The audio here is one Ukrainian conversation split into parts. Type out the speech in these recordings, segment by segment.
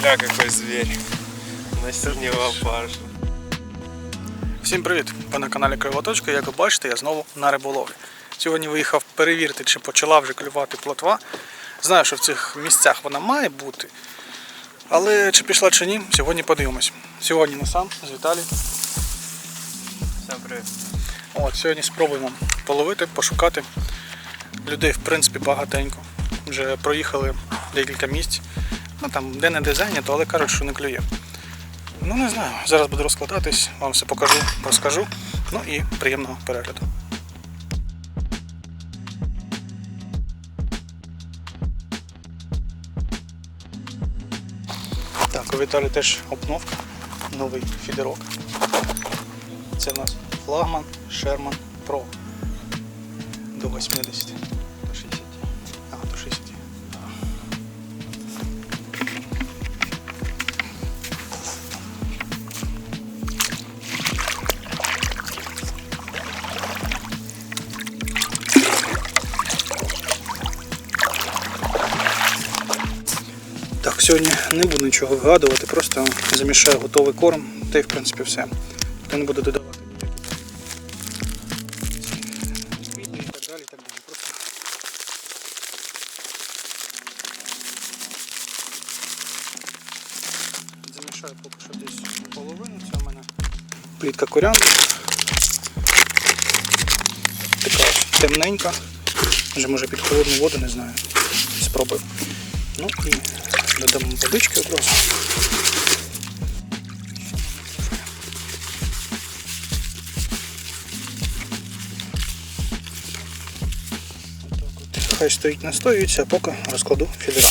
Бля, какой зверь. На синего паша. Всім привіт! Ви на каналі Кривоточка. Як ви бачите, я знову на риболовлі. Сьогодні виїхав перевірити, чи почала вже клювати плотва. Знаю, що в цих місцях вона має бути. Але чи пішла чи ні, сьогодні подивимось. Сьогодні не сам, з Віталій. Всем привет. От, сьогодні спробуємо половити, пошукати. Людей, в принципі, багатенько. Вже проїхали декілька місць. Ну там де не де зайнято, але кажуть, що не клює. Ну не знаю. Зараз буду розкладатись, вам все покажу, розкажу. Ну і приємного перегляду. Так, у Віталі теж обновка, новий фідерок. Це у нас флагман Sherman Pro до 80. Сьогодні не буду нічого вигадувати, просто замішаю готовий корм, та й в принципі все. Не буду додавати квіти і так далі, замішаю поки що десь половину, це у мене плітка коряна. Така темненька. Вже може під холодну воду, не знаю. Спробую. Ну і додамо водички одразу. Хай стоїть настоюється, а поки розкладу фідера.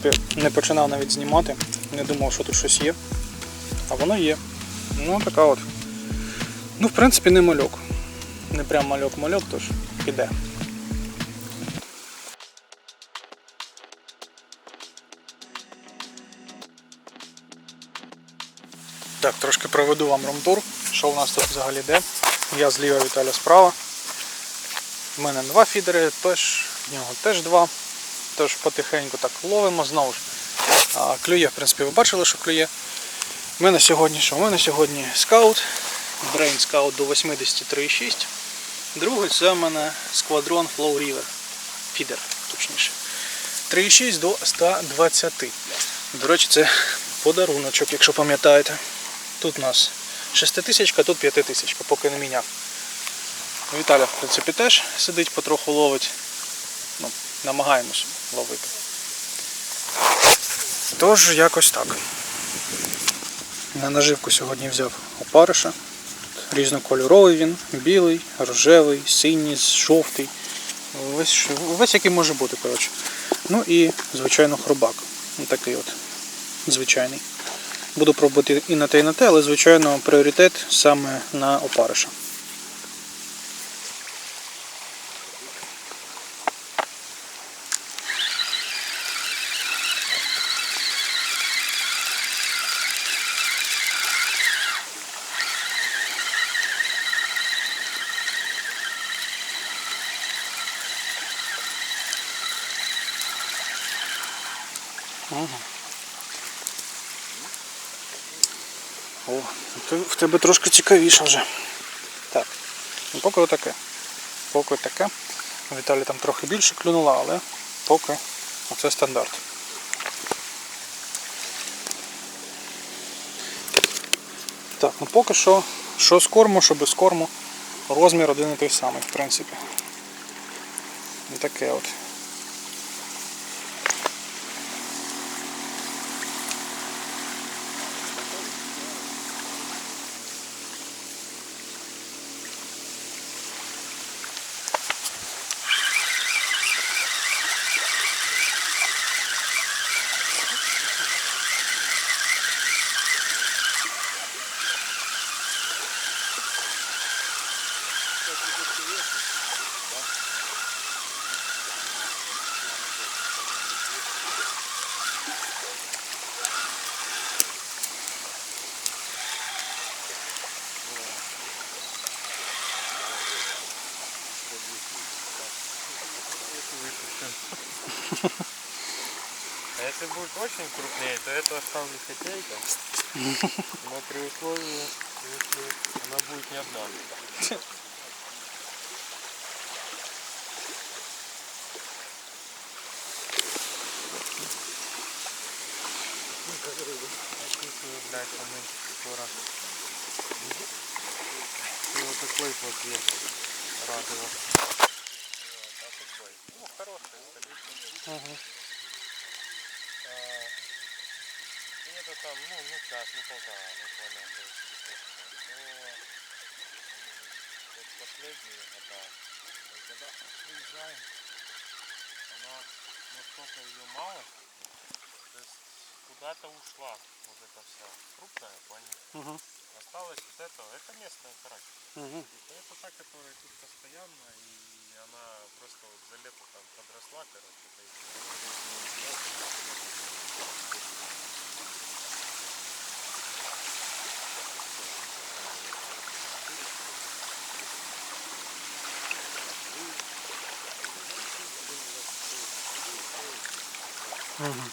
Принципі не починав навіть знімати, не думав, що тут щось є. А воно є. Ну така от. Ну, в принципі, не мальок. Не прям мальок-мальок, тож піде. Так, трошки проведу вам румтур. Що у нас тут взагалі йде? Я зліва, Віталя справа. У мене два фідери, теж, в нього теж два. Тож потихеньку так ловимо знову ж. А, клює, в принципі, ви бачили, що клює. У мене сьогодні що? У мене сьогодні скаут. Brain Scout до 83,6. Другий це в мене Squadron Flow River. Фідер, точніше. 3,6 до 120. До речі, це подаруночок, якщо пам'ятаєте. Тут у нас 6000, тут 5000, поки не міняв. Віталя, в принципі, теж сидить, потроху ловить. Ну, намагаємось ловити. Тож, якось так. На наживку сьогодні взяв опариша. Різнокольоровий він, білий, рожевий, синій, жовтий. Весь, весь який може бути, коротше. Ну і, звичайно, хробак. Ось такий от звичайний. Буду пробувати і на те, і на те, але, звичайно, пріоритет саме на опариша. О, в тебе трошки цікавіше вже. Так, ну поки отаке. Поки таке. Віталі там трохи більше клюнула, але поки оце стандарт. Так, ну поки що, що з корму, що без корму, розмір один і той самий, в принципі. І таке от. А если будет очень крупнее, то это оставлю хотейка. Но при условии, если она будет не одна. Блять, помыть скоро. И вот такой вот есть радоваться. Вот, а такой. Ну, хороший, А, и это там, ну, ну час, ну полтора, ну понял, то есть, типа, вот последние года, мы когда приезжаем, она настолько ее мало, то есть куда-то ушла вот эта вся крупная, понял? Угу. Осталось вот это, это местная карась. Угу. Это та, которая тут постоянно, и она просто вот за лето там подросла, короче, Угу.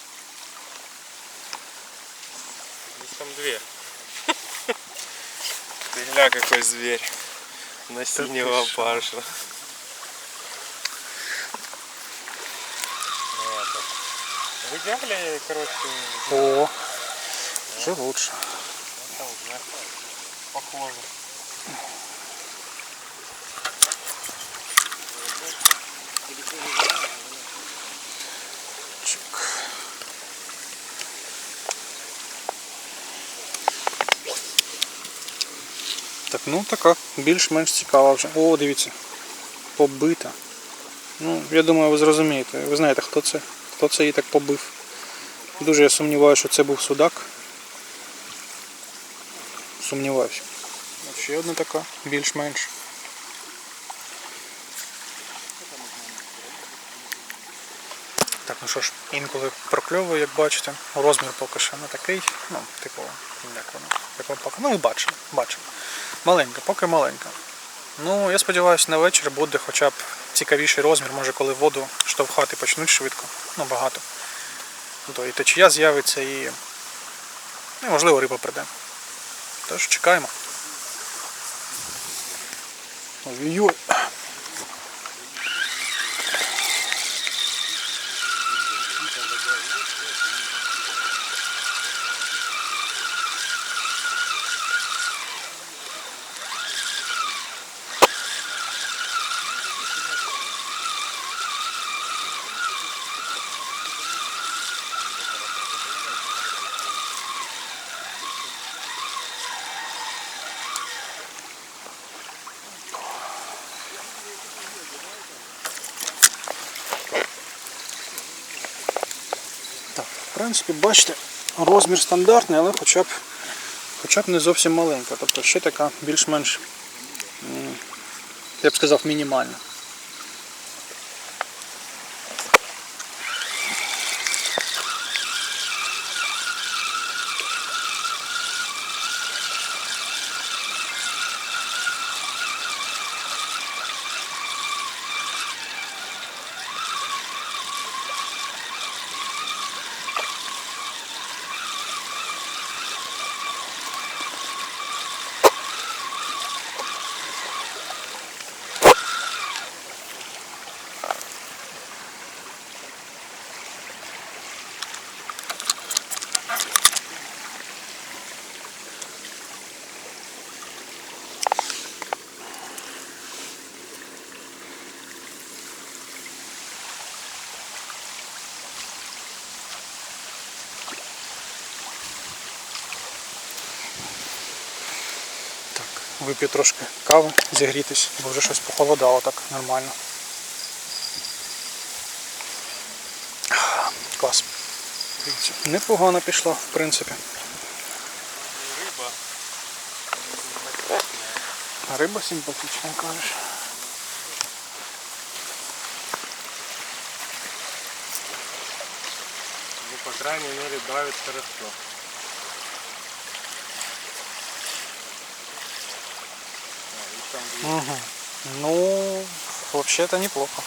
Здесь там две. Ты гля какой зверь. На синего ты идеале, короче, О, вже лучше. это уже похоже. Так, ну така, більш-менш цікава вже. О, дивіться. Побита. Ну, я думаю, ви зрозумієте. Ви знаєте, хто це. хто це її так побив. Дуже я сумніваюся, що це був судак. Сумніваюся. Ще одна така, більш-менш. Так, ну що ж, інколи прокльовує, як бачите. Розмір поки що не такий. Ну, типу, як воно, як воно поки. Ну і бачимо, бачимо. Маленька, поки маленька. Ну, я сподіваюся, на вечір буде хоча б цікавіший розмір, може коли воду штовхати почнуть швидко, ну багато. То і течія з'явиться і, ну, і можливо риба прийде. Тож чекаємо. Ой-ой. Так, в принципі, бачите, розмір стандартний, але хоча б, хоча б не зовсім маленька. Тобто ще така більш-менш, я б сказав, мінімальна. Так, вип'ю трошки кави, зігрітись, бо вже щось похолодало так нормально. Клас. Непогано пішло, в принципі. Риба. Риба симпатична, кажеш. Ну, по крайней мере, давит хорошо. А, и там видно, Угу. Ну, вообще-то неплохо.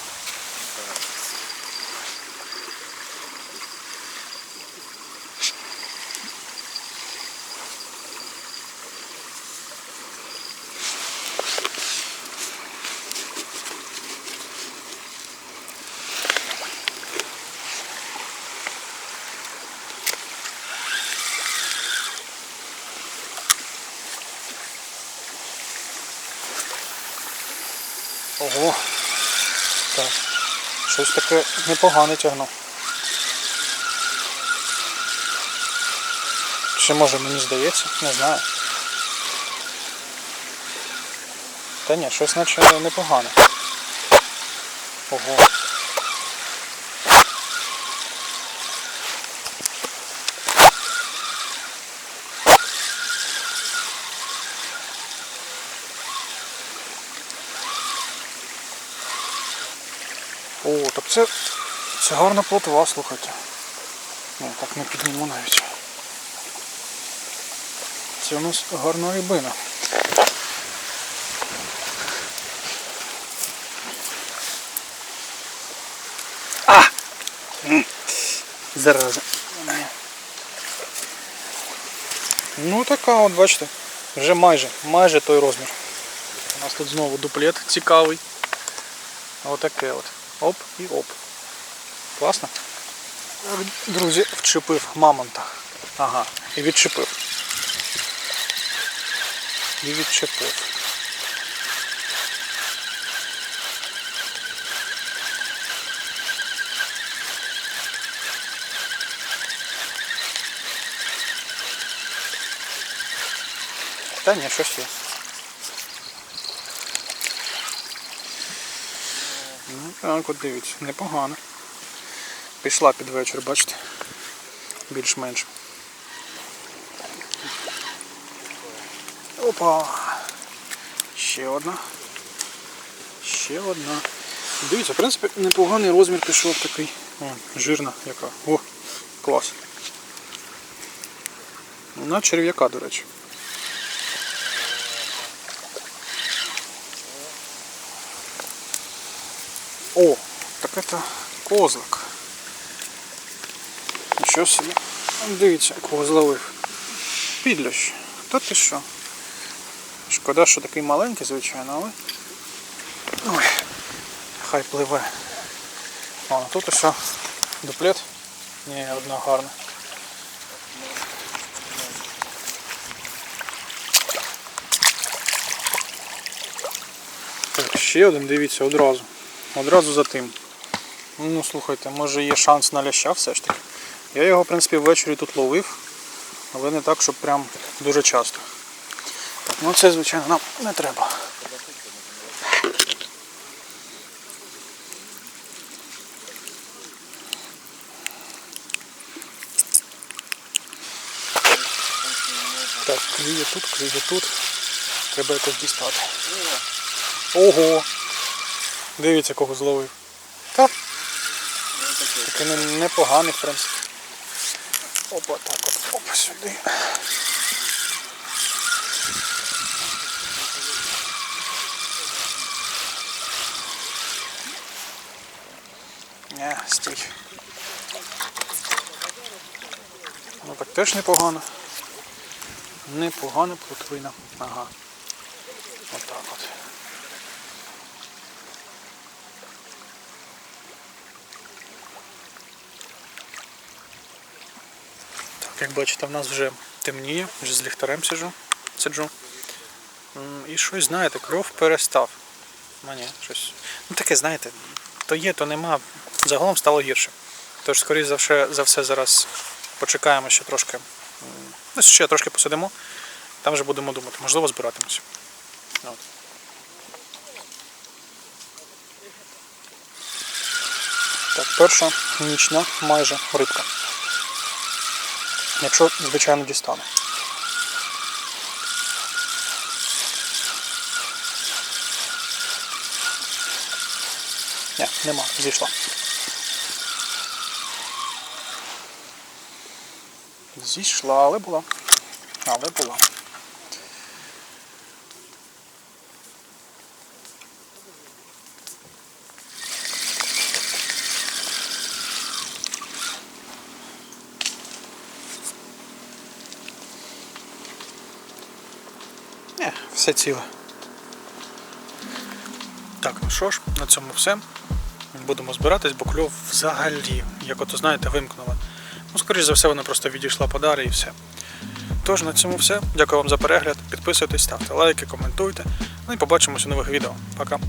Ого. Так. Щось таке непогане тягнув. Чи може мені здається? Не знаю. Та ні, щось наче непогане. Ого. О, це, це гарна плотва, слухайте. Ну, так не підніму навіть. Це у нас гарна рибина. А! Зараза. Ну така от, бачите, вже майже, майже той розмір. У нас тут знову дуплет цікавий. Отаке от. Оп і оп. Класно. Друзі, вчепив мамонта. Ага, і відчепив. І відчепив. Та ні, щось є. Ну, так, от дивіться, непогано. Пішла під вечір, бачите? Більш-менш. Опа! Ще одна. Ще одна. Дивіться, в принципі, непоганий розмір пішов такий. О, жирна яка. О, клас. На черв'яка, до речі. О, так это козлик. Нічого собі. Дивіться, кого зловив. Підлящ. Та ти що? Шкода, що такий маленький, звичайно, але. Ой, хай пливе. О, тут усе дуплет. Ні, одна гарна. Так, ще один, дивіться, одразу. Одразу за тим. Ну, слухайте, може є шанс на ляща все ж таки. Я його, в принципі, ввечері тут ловив, але не так, щоб прям дуже часто. Ну це, звичайно, нам не треба. Так, клює тут, клює тут. Треба якось дістати. Ого! Дивіться, кого зловив. Та. Такий непоганий, в принципі. Опа, так от, опа сюди. Не, стій. Ну так теж непогано. Непогана плотвина. Ага. Отак от. Так, як бачите, в нас вже темніє, вже з ліхтарем сиджу, сиджу. І щось, знаєте, кльов перестав. Мені щось. Ну таке, знаєте, то є, то нема. Загалом стало гірше. Тож, скоріше за все, за все зараз почекаємо ще трошки. Ну, ще трошки посидимо. Там вже будемо думати, можливо, збиратимось. От. Так, перша нічна майже рибка. Якщо, звичайно, дістану. Ні, нема, зійшла. Зійшла, але була. Але була. Не, все ціле. Так, ну що ж, на цьому все. Будемо збиратись, бо кльов взагалі, як ото знаєте, вимкнула. Ну, скоріш за все, вона просто відійшла подари і все. Тож на цьому все. Дякую вам за перегляд. Підписуйтесь, ставте лайки, коментуйте. Ну і побачимось у нових відео. Пока.